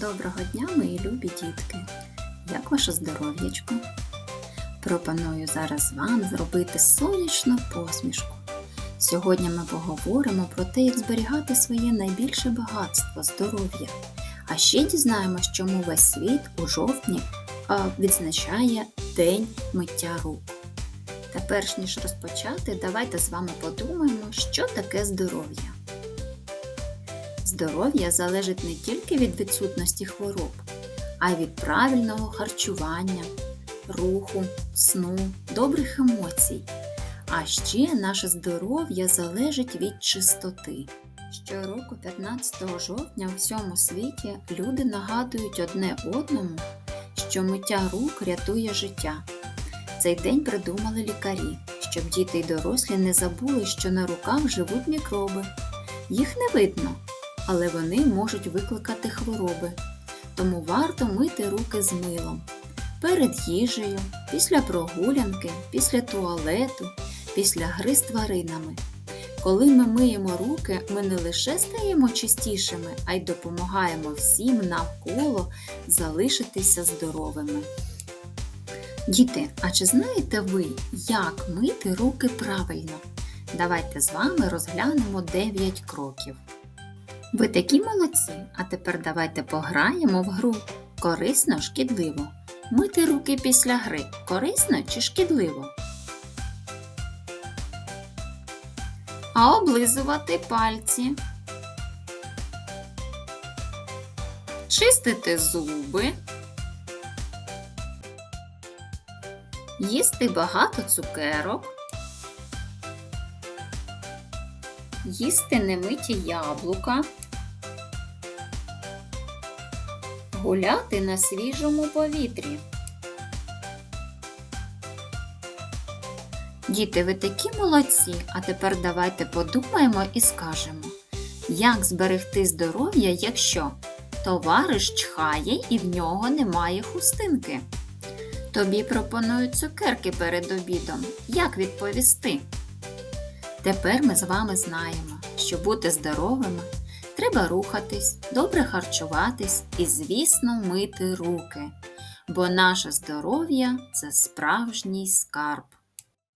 Доброго дня, мої любі дітки! Як ваше здоров'ячко? Пропоную зараз вам зробити сонячну посмішку. Сьогодні ми поговоримо про те, як зберігати своє найбільше багатство здоров'я. А ще дізнаємось, чому весь світ у жовтні відзначає День миття рук. Та перш ніж розпочати, давайте з вами подумаємо, що таке здоров'я. Здоров'я залежить не тільки від відсутності хвороб, а й від правильного харчування, руху, сну, добрих емоцій. А ще наше здоров'я залежить від чистоти. Щороку, 15 жовтня, у всьому світі люди нагадують одне одному, що миття рук рятує життя. Цей день придумали лікарі, щоб діти й дорослі не забули, що на руках живуть мікроби. Їх не видно, але вони можуть викликати хвороби. Тому варто мити руки з милом перед їжею, після прогулянки, після туалету, після гри з тваринами. Коли ми миємо руки, ми не лише стаємо чистішими, а й допомагаємо всім навколо залишитися здоровими. Діти, а чи знаєте ви, як мити руки правильно? Давайте з вами розглянемо 9 кроків. Ви такі молодці, а тепер давайте пограємо в гру. Корисно, шкідливо. Мити руки після гри корисно чи шкідливо? А облизувати пальці. Чистити зуби. Їсти багато цукерок. Їсти немиті яблука. Гуляти на свіжому повітрі. Діти, ви такі молодці, а тепер давайте подумаємо і скажемо, як зберегти здоров'я, якщо товариш чхає і в нього немає хустинки. Тобі пропонують цукерки перед обідом. Як відповісти? Тепер ми з вами знаємо, що бути здоровими треба рухатись, добре харчуватись і, звісно, мити руки, бо наше здоров'я це справжній скарб.